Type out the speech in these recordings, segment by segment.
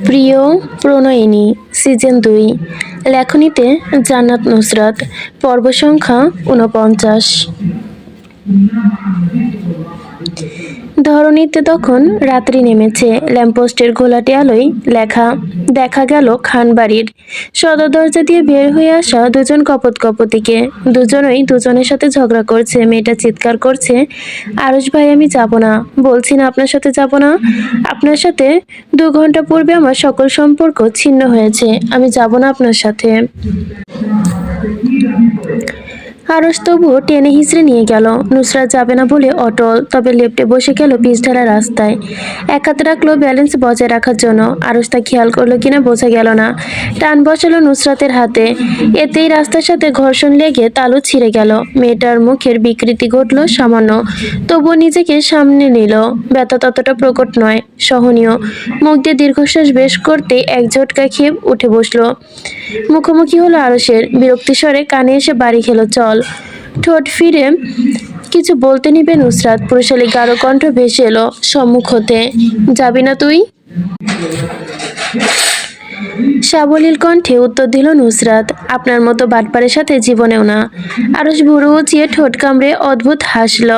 প্রিয় প্রণয়িনী সিজন দুই লেখনীতে জান্নাত নুসরাত পর্ব সংখ্যা উনপঞ্চাশ ধরণীতে তখন রাত্রি নেমেছে। ল্যাম্পোস্টের ঘোলাটে আলোয় লেখা, দেখা গেল খানবাড়ির। সদর দরজা দিয়ে বের হয়ে আসা দুজন কপত কপতিকে দুজনই দুজনের সাথে ঝগড়া করছে, মেয়েটা চিৎকার করছে আরস ভাই, আমি যাব না। বলছি না আপনার সাথে যাব না। আপনার সাথে দু ঘণ্টা পূর্বে আমার সকল সম্পর্ক ছিন্ন হয়েছে। আমি যাব না আপনার সাথে। আরস তবুও টেনে হিঁচড়ে নিয়ে গেল। নুসরাত যাবে না বলে অটল, তবে লেপটে বসে গেল পিচঢালা রাস্তায়। এক হাতে রাখল ব্যালেন্স বজায় রাখার জন্য। আরস তা খেয়াল করল কিনা বোঝা গেল না। টান বসালো নুসরাতের হাতে। এতেই রাস্তার সাথে ঘর্ষণ লেগে তালু ছিঁড়ে গেল। মেয়েটার মুখের বিকৃতি ঘটলো সামান্য। তবুও নিজেকে সামনে নিল। ব্যথা ততটা প্রকট নয়, সহনীয়। মুখ দিয়ে দীর্ঘশ্বাস বেশ করতে এক ঝটকা খেয়ে উঠে বসল। মুখোমুখি হলো আরসের বিরক্তিস্বরে কানে এসে বাড়ি খেলো চল। ঠোঁট ফিরে কিছু বলতে নিবে নুসরাত। পুরুষালী গাঢ় কণ্ঠ ভেসে এলো, সম্মুখ হতে। যাবি না তুই? সাবলীল কণ্ঠে উত্তর দিল নুসরাত, আপনার মতো বাটপারের সাথে জীবনেও না। আরস ভুরু উঁচিয়ে ঠোঁট কামড়ে অদ্ভুত হাসল।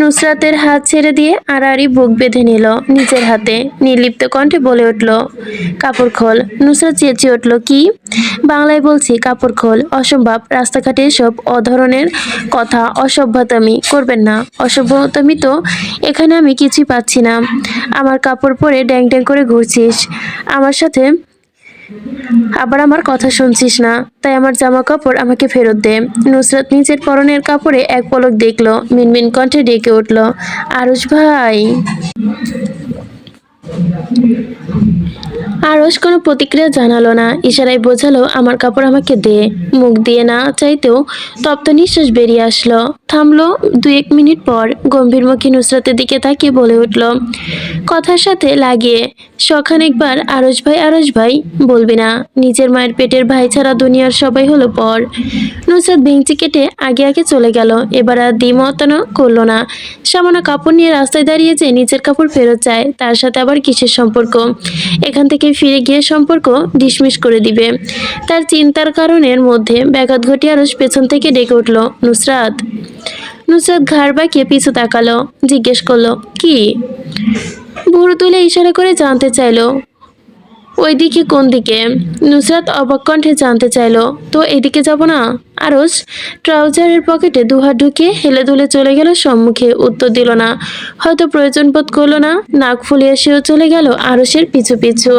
নুসরাতের হাত ছেড়ে দিয়ে আড়াআড়ি বুক বেঁধে নিল, নিজের হাতে নির্লিপ্ত কণ্ঠে বলে উঠল, কাপড় খোল। নুসরাত চেঁচিয়ে উঠল, কি? বাংলায় বলছি, কাপড় খোল, অসম্ভব। রাস্তাঘাটে এসব অধরনের কথা অসভ্যতামি করবেন না। অসভ্যতামি তো এখানে আমি কিছুই পাচ্ছি না। আমার কাপড় পরে ড্যাং ড্যাং করে ঘুরছিস। আমার সাথে আবার আমার কথা শুনছিস না। তাই আমার জামা কাপড় আমাকে ফেরত দে। নুসরাত নিজের পরনের কাপড়ে এক পলক দেখল, মিনমিন কণ্ঠে ডেকে উঠল আরুষ ভাই। আরস কোনো প্রতিক্রিয়া জানালো না। ইশারায় বোঝালো, আমার কাপড় আমাকে দে। মুখ দিয়ে না চাইতেও তপ্ত নিঃশ্বাস বেরিয়ে আসলো। থামলো দু এক মিনিট পর গম্ভীর মুখে নুসরাতের দিকে তাকিয়ে বলে উঠল, কথার সাথে লাগিয়ে সখান একবার আরস ভাই আরস ভাই বলবি না, নিজের মায়ের পেটের ভাই ছাড়া দুনিয়ার সবাই হলো পর। নুসরাত ভেঙচি কেটে আগে আগে চলে গেল, এবার আর দ্বিমতানো করল না। সামান্য কাপড় নিয়ে রাস্তায় দাঁড়িয়ে যে নিজের কাপড় ফেরত চায়, তার সাথে আবার কিসের সম্পর্ক? এখান থেকে ফিরে গিয়ে সম্পর্ক ডিসমিস করে দিবে। তার চিন্তার কারণের মধ্যে ব্যাঘাত ঘটিয়ে আরস পেছন থেকে ডেকে উঠল, নুসরাত নুসরাত ঘাড় বাঁকিয়ে পিছু তাকালো, জিজ্ঞেস করল, কি? ভুরু তুলে ইশারা করে জানতে চাইলো ওই দিকে কোন দিকে? নুসরাত অবাক কণ্ঠে জানতে চাইলো, তো এদিকে যাব না? আরস ট্রাউজারের পকেটে দুহাত ঢুকিয়ে হেলে দুলে চলে গেল, সম্মুখে উত্তর দিল না। হয়তো প্রয়োজন বোধ করল না, নাক ফুলিয়ে সেও চলে গেল আরসের পিছু পিছু।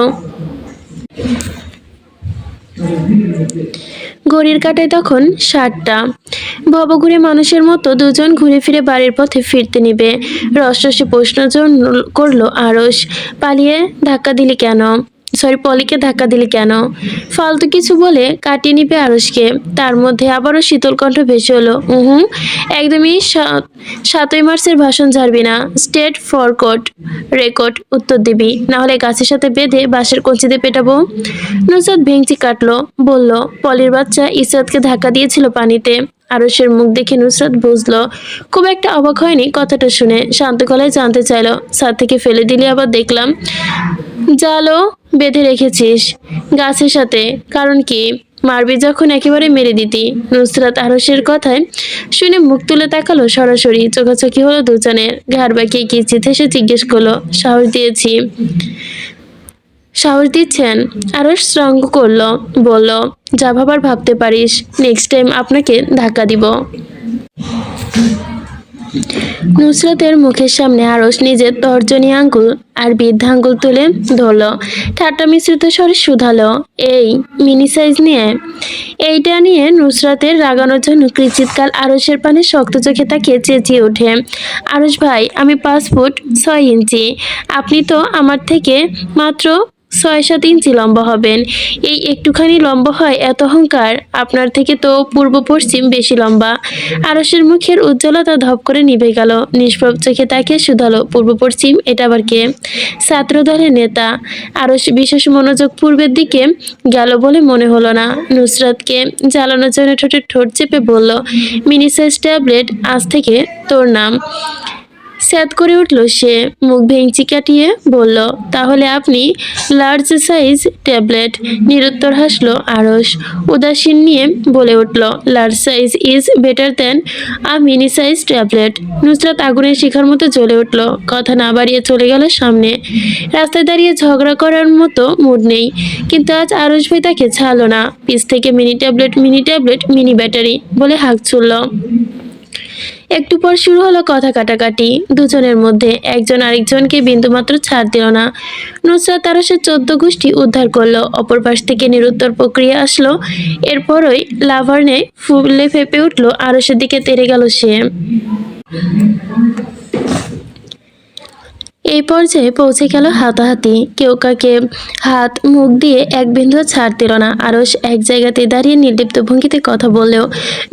ঘড়ির কাটায় তখন সাতটা। ভব ঘুরে মানুষের মতো দুজন ঘুরে ফিরে বাড়ির পথে ফিরতে নিবে। রসরসে প্রশ্ন করল আরস পালিয়ে ধাক্কা দিলি কেন? সরি, পলিকে ধাক্কা দিলি কেন? ফালতু কিছু বলে কাটিয়ে নিবে আরসকে তার মধ্যে আবারও শীতল কণ্ঠ ভেসে হলো হুম একদমই সাতই মার্চের ভাষণ ঝাড়বি না। স্টেট ফর কোর্ট, রেকর্ড উত্তর দিবি। না হলে গাছের সাথে বেঁধে বাঁশের কঞ্চিতে পেটাবো। নুসরাত ভেঙচি কাটলো, বলল, পলির বাচ্চা ইসরাতকে ধাক্কা দিয়েছিল পানিতে। আরসের মুখ দেখে নুসরাত বুঝলো, খুব একটা অবাক হয়নি কথাটা শুনে। শান্ত গলায় জানতে চাইলো ছাদ থেকে ফেলে দিলে আবার দেখলাম। জালও বেঁধে রেখেছিস গাছের সাথে। কারণ কি? মারবি যখন একেবারে মেরে দিতি। নুসরাত আরসের কথায় শুনে মুখ তুলে তাকালো সরাসরি। চোখাচোখি হলো দুজনের। ঘাড় কি চিঠে সে জিজ্ঞেস করল, সাহস দিয়েছি। সাহস দিচ্ছেন? আরও স্ট্রং করল, বলল, যা ভাবার ভাবতে পারিস। নেক্সট টাইম আপনাকে ধাক্কা দিব। নুসরাতের মুখের সামনে আরস নিজের তর্জনী আঙ্গুল আর বৃদ্ধা আঙ্গুল তুলে ধরল। ঠাট্টা মিশ্রিত স্বরে শুধালো, এই মিনি সাইজ নিয়ে? এইটা নিয়ে নুসরাতের রাগানোর জন্য কৃচিৎকাল আরসের পানে শক্ত চোখে তাকে চেঁচিয়ে ওঠে। আরস ভাই, আমি পাঁচ ফুট ছয় ইঞ্চি। আপনি তো আমার থেকে মাত্র ছয় সাত ইঞ্চি লম্বা হবেন। এই একটুখানি লম্বা হয়, এত অহংকার, আপনার থেকে তো পূর্ব পশ্চিম বেশি লম্বা। আরসের মুখের উজ্জ্বলতা ধপ করে নিভে গেল। নিষ্প্রভ চোখে তাকিয়ে শুধালো পূর্ব পশ্চিম এটা আবার কে? ছাত্র দলের নেতা। আরস বিশেষ মনোযোগ পূর্বের দিকে গেল বলে মনে হলো না। নুসরাতকে জ্বালানোর জন্য ঠোঁটে ঠোঁট চেপে বলল, মিনি সাইজ ট্যাবলেট, আজ থেকে তোর নাম। স্যাদ করে উঠল সে। মুখ ভেঙচি কাটিয়ে বলল, তাহলে আপনি লার্জ সাইজ ট্যাবলেট নিরুত্তর হাসলো আরস উদাসীন নিয়ে বলে উঠল large size is better than a mini size tablet Nusrat আগুনের শিখার মতো জ্বলে উঠল। কথা না বাড়িয়ে চলে গেল সামনে। রাস্তায় দাঁড়িয়ে ঝগড়া করার মতো মুড নেই। কিন্তু আজ আরস ভাই তাকে ছাড়লো না। পিস থেকে mini tablet mini tablet mini battery বলে হাঁক ছুড়ল। একটু পর শুরু হলো কথা কাটাকাটি। দুজনের মধ্যে একজন আরেকজনকে বিন্দুমাত্র ছাড় দিল না। নুসরাত তারসের চোদ্দ গোষ্ঠী উদ্ধার করল। অপর পাশ থেকে নিরুত্তর প্রক্রিয়া আসলো। এরপরই লাভার্নে ফুলে ফেপে উঠল। আরসের দিকে তেরে গেল সে। এই পর্যায়ে পৌঁছে গেল হাতাহাতি। কেউ কাকে হাত, মুখ দিয়ে এক বিন্দু ছাড় দিল না। আরস এক জায়গাতে দাঁড়িয়ে নির্লিপ্ত ভঙ্গিতে কথা বললেও,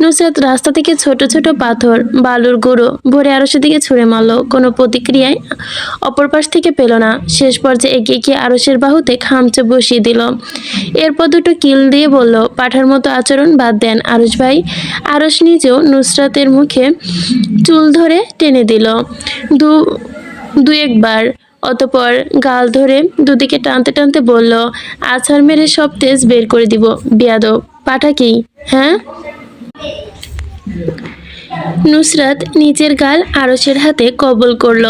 নুসরাত রাস্তা থেকে ছোট ছোট পাথর, বালুর গুঁড়ো ভরে আরসের দিকে ছুঁড়ে মারলো। কোনো প্রতিক্রিয়ায় অপর পাশ থেকে পেল না। শেষ পর্যায়ে এগিয়ে গিয়ে আরসের বাহুতে খামচে বসিয়ে দিল। এরপর দুটো কিল দিয়ে বলল, পাঠার মতো আচরণ বাদ দেন আরস ভাই। আরস নিজেও নুসরাতের মুখে চুল ধরে টেনে দিল। দু দু একবার। অতপর গাল ধরে দুদিকে টানতে টানতে বলল, আছাড় মেরে সব তেজ বের করে দিব, বিয়াদব। পাঠা কি হ্যাঁ? নুসরাত নিজের গাল আরসের হাতে কবল করল।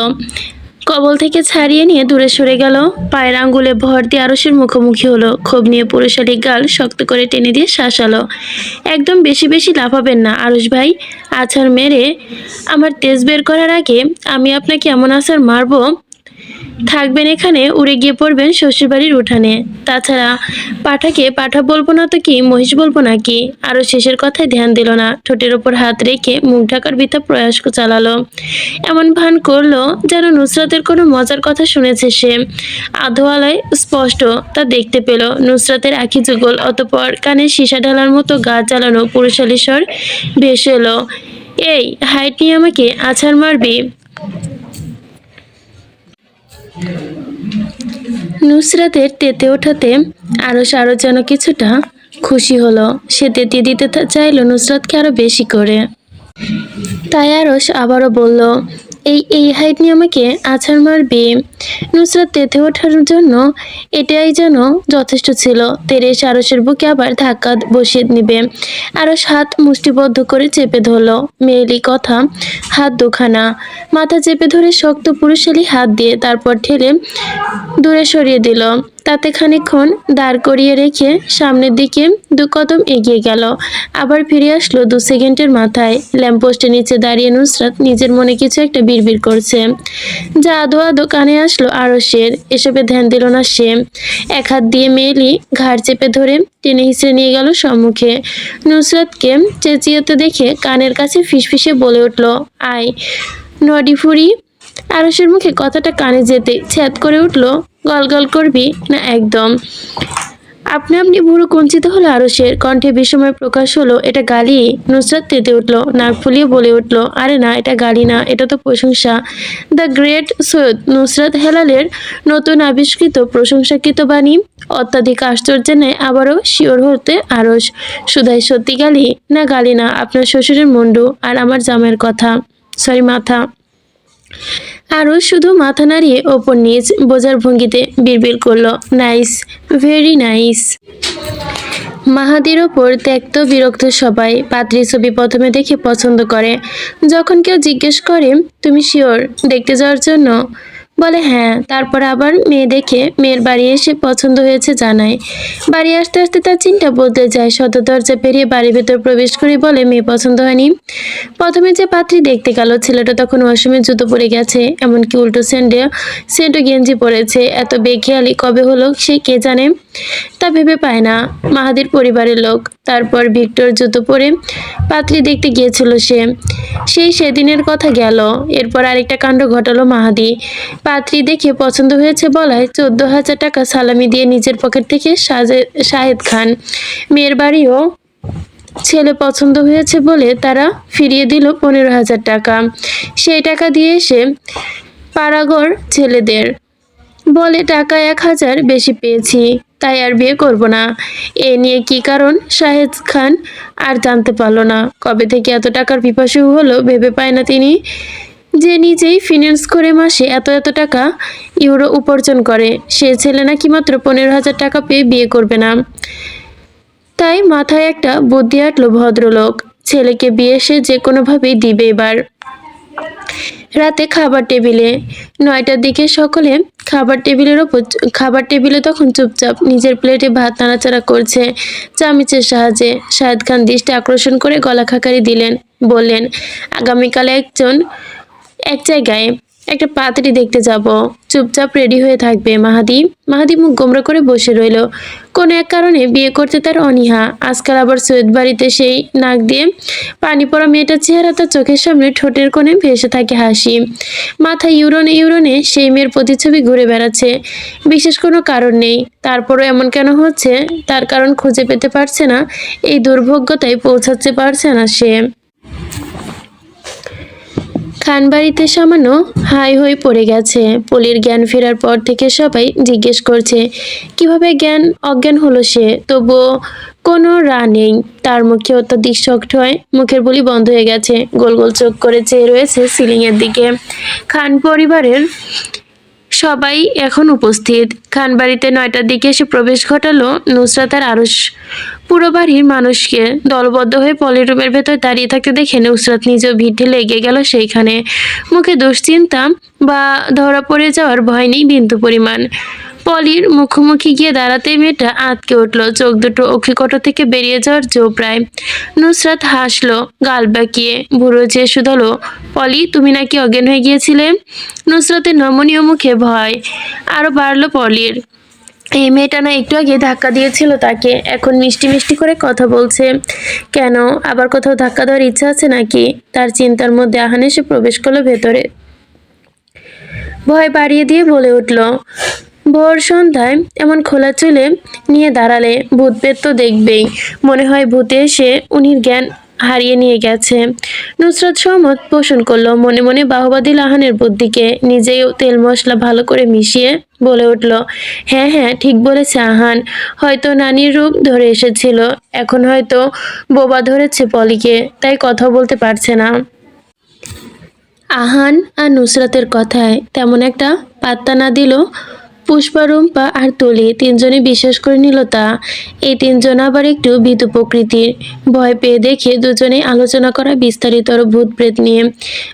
কবল থেকে ছাড়িয়ে নিয়ে দূরে সরে গেল। পায়ের আঙ্গুলে ভর দিয়ে আরসের মুখোমুখি হলো। ক্ষোভ নিয়ে পুরুষালী গাল শক্ত করে টেনে দিয়ে শাসালো একদম বেশি বেশি লাফাবেন না আরস ভাই। আছাড় মেরে আমার তেজ বের করার আগে আমি আপনাকে এমন আছাড় মারবো থাকবেন এখানে, উড়ে গিয়ে পড়বেন শ্বশুরবাড়ির উঠানে। তাছাড়া পাঠাকে পাঠা বলব না তো কি, মহিষ বলব নাকি আরও শেষের কথায় ধ্যান দিল না। ঠোঁটের ওপর হাত রেখে মুখ ঢাকার বিতা প্রয়াস চালালো। এমন ভান করল যেন নুসরাতের কোনো মজার কথা শুনেছে সে। আধোয়ালায় স্পষ্ট তা দেখতে পেল। নুসরাতের আখি যুগল, অতপর কানে সীসা ঢালার মতো গা চালানো পুরুষালী স্বর ভেসে এলো। এই, হাইট নিয়ে আমাকে আছাড় মারবি? নুসরাতের তেতে ওঠাতে আরও সারো যেন কিছুটা খুশি হলো। সে তেতে দিতে চাইল নুসরাতকে আরও বেশি করে। তাই আরস আবারও বলল এই এই হাইট নিয়ে আমাকে আছাড় মারবে। নুসরাত তেতে ওঠার জন্য এটাই যেন যথেষ্ট ছিল। তেরে সারসের বুকে আবার ধাক্কা বসিয়ে নিবে। আরস হাত মুষ্টিবদ্ধ করে চেপে ধরলো। মেয়েলি কথা, হাত দুখানা। মাথা চেপে ধরে শক্ত পুরুষালী হাত দিয়ে তারপর ঠেলে দূরে সরিয়ে দিল। তাতে খানিকক্ষণ দাঁড় করিয়ে রেখে সামনের দিকে দু কদম এগিয়ে গেল। আবার ফিরে আসলো দু সেকেন্ডের মাথায়। ল্যাম্পপোস্টের নিচে দাঁড়িয়ে নুসরাত নিজের মনে কিছু একটা বিড়বিড় করছে। যা আদো আদো কানে আসলো আরসের এসবে ধ্যান দিল না সে। এক হাত দিয়ে মেয়েলি ঘাড় চেপে ধরে টেনে হিসড়ে নিয়ে গেল সম্মুখে। নুসরাতকে চেঁচিয়েতে দেখে কানের কাছে ফিসফিসে বলে উঠল, আয়, নডি ফুরি। আরসের মুখে কথাটা কানে যেতে ছ্যাদ করে উঠল গল গল করবি? না, একদম। আপনি আপনি বুড়ো কুঞ্চিত হলো আরসের কণ্ঠে বিষময় প্রকাশ হলো, এটা গালি। নুসরাত তেতে উঠল, নাক ফুলিয়ে বলে উঠল, আরে না, এটা গালি না, এটা তো প্রশংসা। দ্য গ্রেট সৈয়দ নুসরাত হেলালের নতুন আবিষ্কৃত প্রশংসাকৃত বাণী, অত্যাধিক আশ্চর্যের নেয় আবারও শিওর হতে আরস সুধাই, সত্যি গালি? না গালি না, আপনার শ্বশুরের মুন্ডু আর আমার জামাইয়ের কথা। সরি, মাথা। আরও শুধু মাথা নাড়িয়ে ওপর নিচ বোঝার ভঙ্গিতে বিড়বিড় করল, নাইস, ভেরি নাইস। মাহাদির ওপর ত্যক্ত বিরক্ত সবাই পাত্রী ছবি প্রথমে দেখে পছন্দ করে। যখন কেউ জিজ্ঞেস করে, তুমি শিওর দেখতে যাওয়ার জন্য বলে হ্যাঁ। তারপর আবার মেয়ে দেখে মেয়ের বাড়ি এসে পছন্দ হয়েছে জানায়। বাড়ি আসতে আসতে তার চিন্তা বদলে যায়। শত দরজা পেরিয়ে বাড়ির ভেতর প্রবেশ করে বলে মেয়ে পছন্দ হয়নি। প্রথমে যে পাত্রী দেখতে গেল, ছেলেটা তখন ওয়াশরুমে জুতো পরে গেছে। এমনকি উল্টো স্যান্ডে সেন্টো গেঞ্জি পরেছে। এত বেখেয়ালি কবে হলো সে কে জানে? তা ভেবে পায় না। মাহাদির পরিবারের লোক। তারপর ভিক্টর জুতো পরে পাত্রী দেখতে গিয়েছিল সে। সেই সেদিনের কথা গেল। এরপর আরেকটা কাণ্ড ঘটালো মাহাদি। পাত্রী দেখে পছন্দ হয়েছে বলায় চোদ্দ হাজার টাকা সালামি দিয়ে নিজের পকেট থেকে শাহেদ খান। মেয়ের বাড়িও ছেলে পছন্দ হয়েছে বলে তারা ফিরিয়ে দিল পনেরো হাজার টাকা। সেই টাকা দিয়ে এসে পাড়াগড় ছেলেদের বলে, টাকা এক হাজার বেশি পেয়েছি, তাই আর বিয়ে করব না। এ নিয়ে কি কারণ? শাহেদ খান আর জানতে পারল না। কবে থেকে এত টাকার পিপাসু হলো ভেবে পায় না তিনি। যে নিজেই ফিনান্স করে মাসে এত এত টাকা ইউরো উপার্জন করে, সে ছেলে নাকি মাত্র পনেরো হাজার টাকা পেয়ে বিয়ে করবে না। তাই মাথায় একটা বুদ্ধি আটলো ভদ্রলোক। ছেলেকে বিয়ে সে যে কোনোভাবেই দিবে এবার। রাতে খাবার টেবিলে, নয়টার দিকে সকলে খাবার টেবিলের ওপর খাবার টেবিলে তখন চুপচাপ নিজের প্লেটে ভাত নাড়াচাড়া করছে। চামিচের সাহায্যে শাহেদ খান দৃষ্টি আকর্ষণ করে গলা খাকারি দিলেন, বললেন, আগামীকালে একজন এক জায়গায় একটা পাত্রী দেখতে যাব। চুপচাপ রেডি হয়ে থাকবে মাহাদি। মাহাদি মুখ গোমরা করে বসে রইল। কোনো এক কারণে বিয়ে করতে তার অনীহা। আজকাল আবার সৈয়দ বাড়িতে সেই নাক দিয়ে পানি পড়া মেয়েটার চেহারা তার চোখের সামনে ঠোঁটের কোণে ভেসে থাকে হাসি। মাথা ইউরোনে ইউরোনে সেই মেয়ের প্রতিচ্ছবি ঘুরে বেড়াচ্ছে। বিশেষ কোনো কারণ নেই। তারপরও এমন কেন হচ্ছে? তার কারণ খুঁজে পেতে পারছে না। এই দুর্ভোগ্যতায় পৌঁছাতে পারছে না সে। খানবাড়িতে সামান্য হাই হয়ে পড়ে গেছে। পলির জ্ঞান ফেরার পর থেকে সবাই জিজ্ঞেস করছে, কীভাবে জ্ঞান অজ্ঞান হলো সে? তবুও কোনো রা নেই। তার মুখে অত্যধিক শক্ত হয়, মুখের বলি বন্ধ হয়ে গেছে। গোল গোল চোখ করে চেয়ে রয়েছে সিলিংয়ের দিকে। খান পরিবারের সবাই এখন উপস্থিত। খানবাড়িতে নয়টার দিকে এসে প্রবেশ ঘটালো নুসরাত আর আরস পুরো বাড়ির মানুষকে দলবদ্ধ হয়ে পলিরুমের ভেতর দাঁড়িয়ে থাকতে দেখে নুসরাত নিজেও ভিড় ঢেলে এগিয়ে গেল সেইখানে। মুখে দুশ্চিন্তা বা ধরা পড়ে যাওয়ার ভয় নেই বিন্দু পরিমাণ। পলির মুখোমুখি গিয়ে দাঁড়াতেই মেয়েটা আঁতকে উঠল। চোখ দুটো অক্ষিকট থেকে বেরিয়ে যাওয়ার জো প্রায়। নুসরাত হাসলো, গাল বাঁকিয়ে। বুড়ো যে শুধলো, পলি, তুমি নাকি অজ্ঞান হয়ে গিয়েছিলে? নুসরাতের নমনীয় মুখে ভয় আরও বাড়লো পলির। এই মেয়েটা না একটু আগে ধাক্কা দিয়েছিল তাকে। এখন মিষ্টি মিষ্টি করে কথা বলছে। কেন? আবার কোথাও ধাক্কা দেওয়ার ইচ্ছা আছে নাকি? তার চিন্তার মধ্যে আহান এসে প্রবেশ করল ভেতরে। ভয় বাড়িয়ে দিয়ে বলে উঠল ভোর সন্ধ্যায় এমন খোলা চুলে নিয়ে দাঁড়ালে ভূত পেত তো দেখবেই। মনে হয় ভূতে এসে উনির জ্ঞান হারিয়ে নিয়ে গেছে। নুসরাত সহমত পোষণ করল, মনে মনে বাহবা দিল আহানের বুদ্ধিকে নিজেও তেল মশলা ভালো করে মিশিয়ে বলে উঠল হ্যাঁ হ্যাঁ ঠিক বলেছে আহান। হয়তো নানির রূপ ধরে এসেছিল, এখন হয়তো বোবা ধরেছে পলিকে, তাই কথা বলতে পারছে না। আহান আর নুসরাতের কথায় তেমন একটা পাত্তা না দিল পুষ্পা রুম্পা আর তুলি তিনজনে বিশ্বাস করে নিল তা। এই তিনজন আবার একটু ভীতু প্রকৃতির। ভয় পেয়ে দেখে দুজনে আলোচনা করা বিস্তারিতর ভূত প্রেত নিয়ে।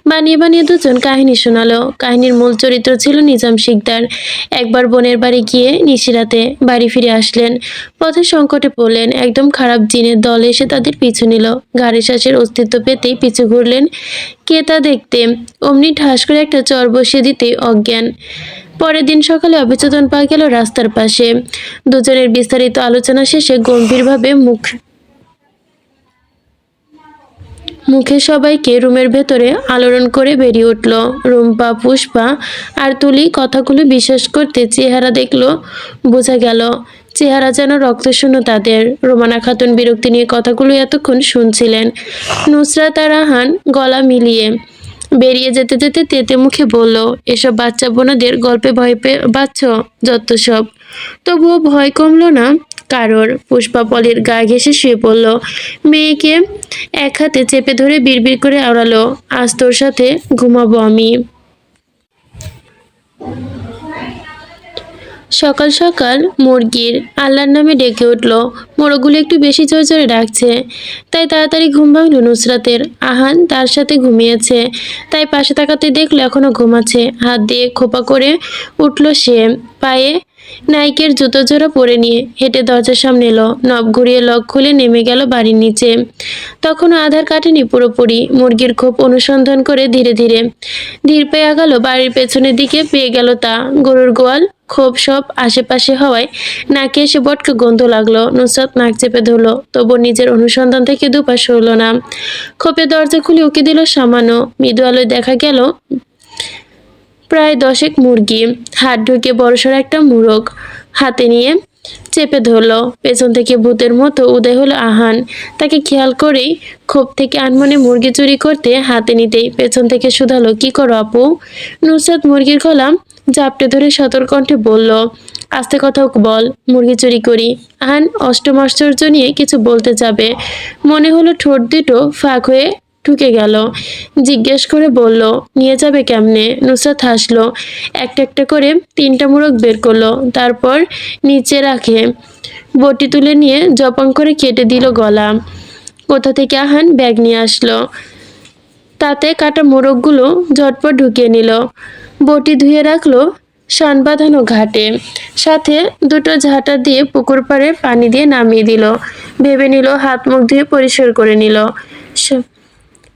বানিয়ে বানিয়ে দুজন কাহিনী শোনালো। কাহিনীর মূল চরিত্র ছিল নিজাম শিকদার। একবার বোনের বাড়ি গিয়ে নিশিরাতে বাড়ি ফিরে আসলেন। পথে সংকটে পড়লেন। একদম খারাপ জিনের দল এসে তাদের পিছু নিল। গাড়ি শ্বাসের অস্তিত্ব পেতেই পিছু ঘুরলেন। কে তা দেখতে? অমনি ঠাস করে একটা চর বসিয়ে দিতে অজ্ঞান। পরের দিন সকালে অবিচেতন পাওয়া গেল রাস্তার পাশে। দুজনের বিস্তারিত আলোচনা শেষে গম্ভীরভাবে মুখ মুখে সবাইকে রুমের ভেতরে আলোড়ন করে বেরিয়ে উঠল। রুম্পা, পুষ্পা আর তুলি কথাগুলো বিশ্বাস করতে চেহারা দেখল, বোঝা গেল চেহারা যেন রক্তশূন্য তাদের। রোমানা খাতুন বিরক্তি নিয়ে কথাগুলো এতক্ষণ শুনছিলেন। নুসরাত আর রাহান গলা মিলিয়ে বেরিয়ে যেতে যেতে তেতে মুখে বলল, এসব বাচ্চা বোনদের গল্পে ভয় পেয়ে বাচ্চ যত সব? তবুও ভয় কমল না কারোর। পুষ্পা পলের গা ঘেসে শুয়ে পড়ল। মেয়েকে এক হাতে চেপে ধরে বিড়বিড় করে আওড়ালো, আজ তোর সাথে ঘুমাবো আমি। সকাল সকাল মুরগির আল্লাহর নামে ডেকে উঠল। মোরগগুলো একটু বেশি জোরে জোরে ডাকছে। তাই তাড়াতাড়ি ঘুম ভাঙল নুসরাতের। আহান তার সাথে ঘুমিয়েছে। তাই পাশে তাকাতে দেখল এখনও ঘুমাচ্ছে। হাত দিয়ে খোপা করে উঠল সে। পায়ে নাইকের জুতো জোড়া পরে নিয়ে হেঁটে দরজার সামনে এলো। নব ঘুরিয়ে লক খুলে নেমে গেল বাড়ির নিচে। তখনও আধার কাটেনি পুরোপুরি। মুরগির খোপ অনুসন্ধান করে ধীরে ধীরে ধীর পেয়ে আগালো। বাড়ির পেছনের দিকে পেয়ে গেল তা। গরুর গোয়াল ক্ষোভ সব আশেপাশে হওয়ায় নাকে এসে বটকে গন্ধ লাগল। নুসরাত নাক চেপে ধরলো তবু নিজের অনুসন্ধান থেকে দুপাশ হলো না। খোপে দরজা খুলে উকি দিল সামান্য। মৃদু আলোয় দেখা গেল প্রায় দশেক মুরগি হাত ঢুকে বড়সড় একটা মুরগ হাতে নিয়ে চেপে ধরলো। পেছন থেকে ভূতের মতো উদয় হলো আহান। তাকে খেয়াল করেই ক্ষোভ থেকে আনমনে মুরগি চুরি করতে হাতে নিতেই পেছন থেকে শুধালো, কি করো আপু? নুসরাত মুরগির কলাম জাপটে ধরে সতর্কণ্ঠে বলল, আস্তে কথা বল, মুরগি চুরি করি। আহান অষ্টম আশ্চর্য নিয়ে কিছু বলতে যাবে। মনে হলো ঠোঁট দুটো ফাঁক হয়ে ঢুকে গেল। জিজ্ঞেস করে বলল, নিয়ে যাবে কেমনে? নুসরাত হাসলো, একটা একটা করে তিনটা মোড়ক বের করল, তারপর নিচে রাখে। বটি তুলে নিয়ে জপাং করে কেটে দিল গলা। কোথা থেকে আহান ব্যাগ নিয়ে আসলো। তাতে কাটা মোড়কগুলো ঝটপট ঢুকিয়ে নিল। বটি ধুয়ে রাখল শান বাঁধানো ঘাটে। সাথে দুটো ঝাঁটা দিয়ে পুকুর পাড়ে পানি দিয়ে নামিয়ে দিল। ভেবে নিল, হাত মুখ ধুয়ে পরিষ্কার করে নিল।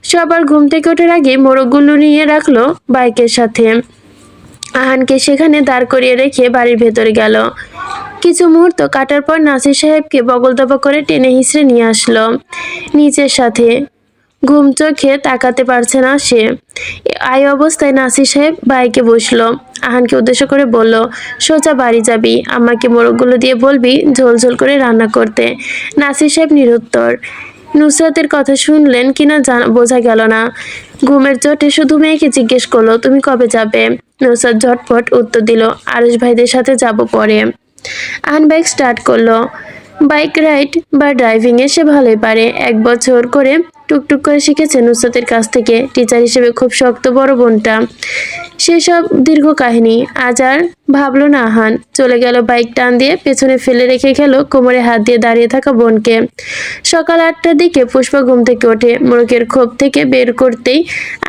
সবার ঘুম থেকে ওঠার আগে মোরগগুলো নিয়ে রাখল বাইকের সাথে। আহানকে সেখানে দাঁড় করিয়ে রেখে বাড়ির ভেতরে গেল। কিছু মুহূর্ত কাটার পর নাসির সাহেবকে বগল দবা করে টেনে হিসড়ে নিয়ে আসলো। নিচের সাথে। ঘুম চোখে তাকাতে পারছে না সে। আই অবস্থায় নাসির সাহেব বাইকে বসল। আহানকে উদ্দেশ্য করে বলল, সোজা বাড়ি যাবি, আমাকে মোরগগুলো দিয়ে বলবি ঝোল ঝোল করে রান্না করতে। নাসির সাহেব নিরুত্তর। নুসরাতের কথা শুনলেন কিনা বোঝা গেল না। ঘুমের চোটে শুধু মেয়েকে জিজ্ঞেস করল, তুমি কবে যাবে? নুসরাত ঝটপট উত্তর দিল আরস ভাইদের সাথে যাব পরে। বাইক স্টার্ট করল, বাইক রাইড বা ড্রাইভিং এসে সে ভালোই পারে। এক বছর করে টুকটুক করে শিখেছে নুসরতের কাছ থেকে। টিচার হিসেবে খুব শক্ত বড় বোনটা। সেসব দীর্ঘ কাহিনী আজ আর ভাবলো না আহান চলে গেল বাইক টান দিয়ে, পেছনে ফেলে রেখে গেল কোমরে হাত দিয়ে দাঁড়িয়ে থাকা বোনকে। সকাল আটটার দিকে পুষ্পা ঘুম থেকে ওঠে। মোরকের খোপ থেকে বের করতেই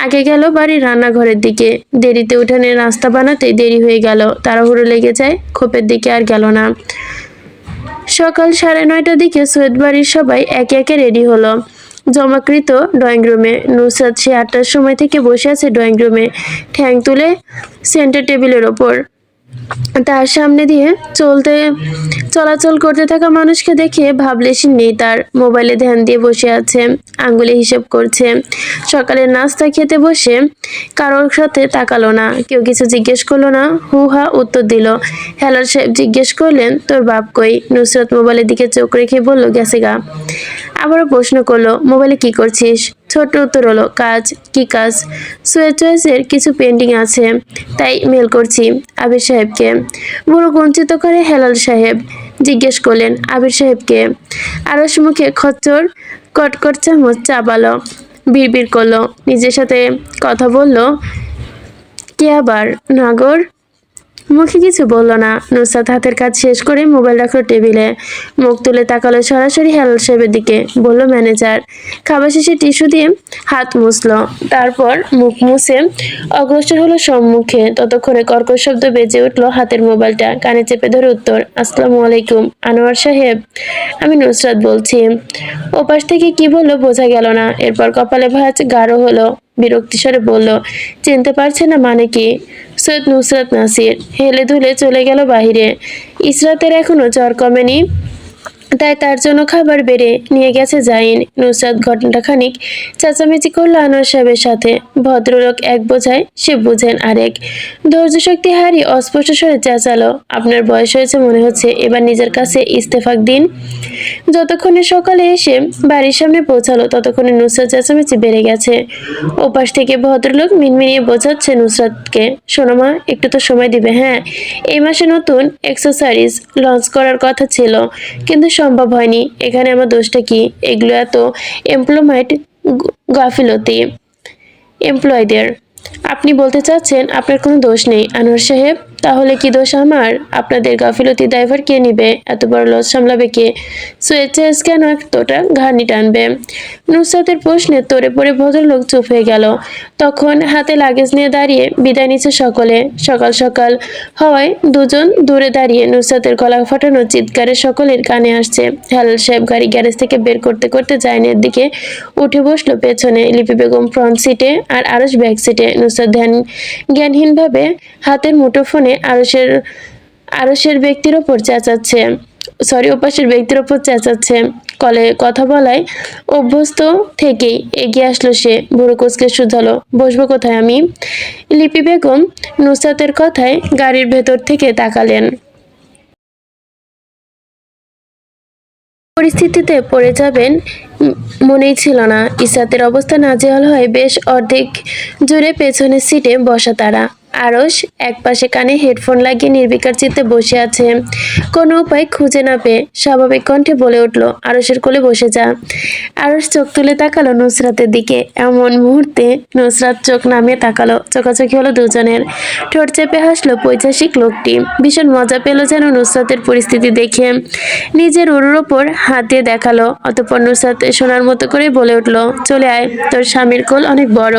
আগে গেল বাড়ির রান্নাঘরের দিকে। দেরিতে উঠানে নাস্তা বানাতেই দেরি হয়ে গেল। তাড়াহুড়ো লেগে যায়, খোপের দিকে আর গেল না। সকাল সাড়ে নয়টার দিকে সৈয়দ বাড়ির সবাই একে একে রেডি হলো। জমাকৃত ড্রয়িং রুমে। নুসরাত সে আটটার সময় থেকে বসে আছে ড্রয়িং রুমে, ঠ্যাং তুলে সেন্টার টেবিলের ওপর। তার সামনে দিয়ে চলতে, চলাচল করতে থাকা মানুষকে দেখে ভাবলেশি নেই তার। মোবাইলে ধ্যান দিয়ে বসে আছে, আঙ্গুলে হিসেব করছে। সকালের নাস্তা খেতে বসে কারোর সাথে তাকালো না, কেউ কিছু জিজ্ঞেস করল না হু হা উত্তর দিল। হেলার সাহেব জিজ্ঞেস করলেন, তোর বাপ কই? নুসরত মোবাইলের দিকে চোখ রেখে বলল, গেছে গা। আবারও প্রশ্ন করল, মোবাইলে কি করছিস? ছোট্ট উত্তর হলো, কাজ, কি কাজ? সুয়েজ চয়েসের কিছু পেন্টিং আছে, তাই মেল করছি আবির সাহেবকে। বুড়ো বঞ্চিত করে হেলাল সাহেব জিজ্ঞেস করলেন, আবির সাহেবকে? আরস মুখে খচ্চর কটকট চামচ চাবালো। বিড়বিড় করল, নিজের সাথে কথা বলল, কে আবার? নাগর? মুখে কিছু বলল না। নুসরাত হাতের কাজ শেষ করে মোবাইল রাখল টেবিলে। মুখ তুলে তাকালো সরাসরি হেলাল সাহেবের দিকে। বলল, ম্যানেজার। খাবার শেষে টিস্যু দিয়ে হাত মুছল। তারপর মুখ মুছে অগ্রসর হলো সম্মুখে। ততক্ষণে কর্কশ শব্দ বেজে উঠল হাতের মোবাইলটা। কানে চেপে ধরে উত্তর, আসসালামু আলাইকুম, আনোয়ার সাহেব। আমি নুসরাত বলছি, ওপাশ থেকে কি বলল বোঝা গেল না। এরপর কপালে ভাঁজ গাঢ় হলো। বিরক্তি স্বরে বলল, চিনতে পারছে না মানে কি? সৈয়দ নুসরত নাসির হেলে ধুলে চলে গেল বাহিরে। ইসরাতের এখনও জ্বর কমেনি। তাই তার জন্য খাবার বেড়ে নিয়ে গেছে জাইন। নুসরাত ঘন্টাখানিক চেঁচামেচি করল আনোয়ার সাহেবের সাথে। ভদ্রলোক এক বোঝায়, সে বুঝেন আরেক। ধৈর্য শক্তি হারিয়ে অস্পষ্ট স্বরে চেঁচালো, আপনার বয়স হয়েছে মনে হচ্ছে, এবার নিজের কাছে ইস্তেফাক দিন। যতক্ষণে সকালে এসে বাড়ির সামনে পৌঁছালো, ততক্ষণে নুসরাত চেঁচামেচি বেড়ে গেছে। ওপাশ থেকে ভদ্রলোক মিনমিনিয়ে বোঝাচ্ছে নুসরাতকে, শোনো মা, একটু তো সময় দিবে হ্যাঁ? এই মাসে নতুন এক্সেসরিজ লঞ্চ করার কথা ছিল, কিন্তু সম্ভব হয়নি। এখানে আমার দোষটা কি? এগুলো এত এমপ্লয়মেন্ট গাফিলতি এমপ্লয়ীদের আপনি বলতে চাচ্ছেন, আপনার কোনো দোষ নেই। আনোয়ার সাহেব তাহলে কি দোষ আমার? আপনাদের গাফিলতি ড্রাইভার কে নিবে? এত বড় লস সামলাবে কে? সুয়েচেস কেন এতটা ঘাড়নি টানবে? নুসরাতের প্রশ্নে তোরে পড়ে ভদ্রলোক চুপ হয়ে গেল। তখন হাতে লাগেজ নিয়ে দাঁড়িয়ে বিদায় নিচ্ছে সকলে। সকাল সকাল হওয়ায় দুজন দূরে দাঁড়িয়ে নুসরাতের গলা ফাটানো চিৎকারে সকলের কানে আসছে। হেলাল সাহেব গাড়ি গ্যারেজ থেকে বের করতে করতে জাইনের দিকে উঠে বসল পেছনে লিপি বেগম ফ্রন্ট সিটে আর আরস ব্যাক সিটে নুসরাত ধ্যান জ্ঞানহীনভাবে হাতের মুঠো ফোনে আরসের আরসের ব্যক্তির ওপর চেঁচাচ্ছে। সরি, ওপাশের ব্যক্তির ওপর চেঁচাচ্ছে। কলে কথা বলায় অভ্যস্ত থেকেই এগিয়ে আসলো সে। বুড়ো কোচকে শুধালো, বসবো কোথায় আমি? লিপি বেগম নুসরাতের কথায় গাড়ির ভেতর থেকে তাকালেন। পরিস্থিতিতে পড়ে যাবেন মনেই ছিল না। ইসাতের অবস্থা নাজেহাল হয় বেশ অর্ধেক জুড়ে পেছনের সিটে বসা তারা। আরস একপাশে কানে হেডফোন লাগিয়ে নির্বিকার চিত্তে বসে আছে। কোনো উপায় খুঁজে না পেয়ে স্বাভাবিক কণ্ঠে বলে উঠল আরসের কোলে বসে যা। আরস চোখ তুলে তাকালো নুসরাতের দিকে। এমন মুহূর্তে নুসরাত চোখ নামিয়ে তাকালো। চোখাচোখি হলো দুজনের। ঠোঁট চেপে হাসলো পৈশাসিক লোকটি। ভীষণ মজা পেল যেন নুসরাতের পরিস্থিতি দেখে। নিজের উরুর ওপর হাত দিয়ে দেখাল। অতপর নুসরাত শোনার মতো করে বলে উঠল, চলে আয়, তোর স্বামীর কোল অনেক বড়।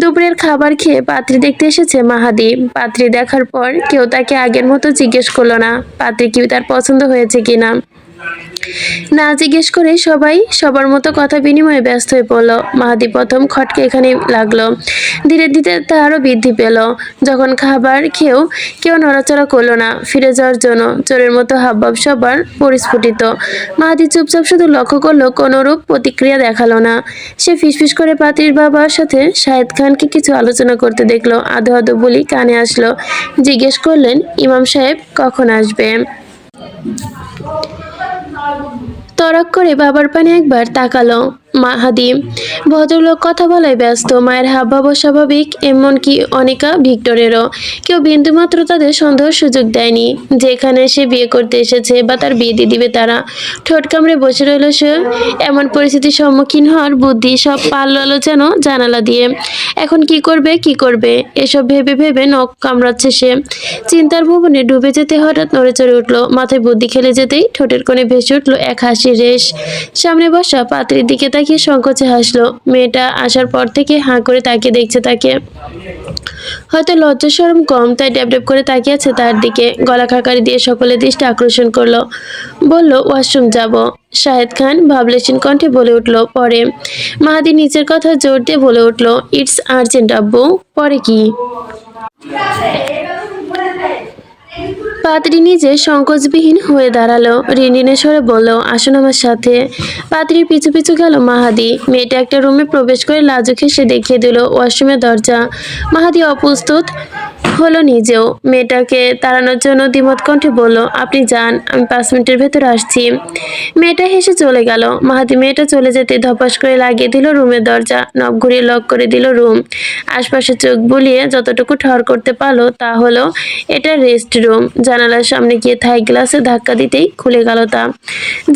দুপুরের খাবার খেয়ে পাত্রী দেখতে এসেছে মাহাদি। পাত্রী দেখার পর কেউ তাকে আগের মতো জিজ্ঞেস করল না। পাত্রী কি তার পছন্দ হয়েছে কিনা? না জিজ্ঞেস করে সবাই সবার মতো কথা বিনিময়ে ব্যস্ত হয়ে পড়ল। মাহাদি প্রথম খটকে এখানে লাগল। ধীরে ধীরে তা আরও বৃদ্ধি পেল। যখন খাবার খেয়েও কেউ নড়াচড়া করল না, ফিরে যাওয়ার জন্য চোরের মতো হাবভাব সবার পরিস্ফুটিত। মাহাদি চুপচাপ শুধু লক্ষ্য করল, কোনোরূপ প্রতিক্রিয়া দেখাল না। সে ফিসফিস করে পাতির বাবার সাথে শাহেদ খানকে কিছু আলোচনা করতে দেখল। আধো আধো বলি কানে আসলো। জিজ্ঞেস করলেন, ইমাম সাহেব কখন আসবে তরক করে বাবার পানে একবার তাকালো। মাহাদি। ভদ্রলোক কথা বলায় ব্যস্ত, মায়ের হাবভাব স্বাভাবিক এমনকি অনেকা ভিক্টরেরও। কেউ বিন্দুমাত্র তাদের সন্দেহ সুযোগ দেয়নি, যেখানে সে বিয়ে করতে এসেছে বা তার বিয়ে দিয়ে দিবে তারা। ঠোঁট কামড়ে বসে রইল সে, এমন পরিস্থিতির সম্মুখীন হওয়ার বুদ্ধি সব পাল্লালো যেন জানালা দিয়ে। এখন কি করবে কি করবে? এসব ভেবে ভেবে নখ কামড়াচ্ছে সে। চিন্তার ভুবনে ডুবে যেতে হঠাৎ নড়ে চড়ে উঠল, মাথায় বুদ্ধি খেলে যেতেই ঠোঁটের কোণে ভেসে উঠল এক হাসির রেশ। সামনে বসা পাত্রীর দিকে তাকিয়ে সংকোচে হাসলো। মেয়েটা আসার পর থেকে হাঁ করে তাকিয়ে দেখছে, তাকে হয়তো লজ্জা সরম কম, তাই ড্যাব করে তাকিয়ে আছে তার দিকে। গলা খাকারি দিয়ে সকলের দৃষ্টি আকর্ষণ করল। বলল, ওয়াশরুম যাব। শাহেদ খান ভাবলেশীন কণ্ঠে বলে উঠল, পরে। মাহাদি নিচের কথা জোর দিয়ে বলে উঠল, ইটস আর্জেন্ট আব্বু, পরে কি? পাত্রী নিজে সংকোচবিহীন হয়ে দাঁড়াল। রিনরিনে স্বরে বলল, আসুন আমার সাথে। পাত্রীর পিছু পিছু গেল মাহাদি। মেয়েটা একটা রুমে প্রবেশ করে লাজুক হেসে দেখিয়ে দিল ওয়াশরুমের দরজা। মাহাদি অপ্রস্তুত হলো নিজেও। মেয়েটাকে তাড়ানোর জন্য দ্বিমত কণ্ঠে বলল, আপনি যান, আমি পাঁচ মিনিটের ভেতর আসছি। মেয়েটা হেসে চলে গেল। মাহাদি মেয়েটা চলে যেতে ধপাস করে লাগিয়ে দিল রুমের দরজা। নব ঘুরিয়ে লক করে দিল রুম। আশপাশে চোখ বুলিয়ে যতটুকু ঠর করতে পারল তা হলো, এটা রেস্ট রুম। জানালার সামনে গিয়ে থাই গ্লাসে ধাক্কা দিতেই খুলে গেল তা।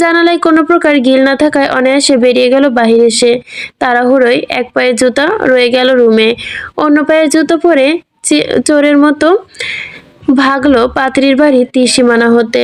জানালায় কোনো প্রকার গিল না থাকায় অনায়াসে বেরিয়ে গেল বাহিরে এসে। তাড়াহুড়োয় এক পায়ের জুতা রয়ে গেল রুমে। অন্য পায়ের জুতো পরে চোরের মতো ভাগলো পাত্রীর বাড়ি তিসিমানা হতে।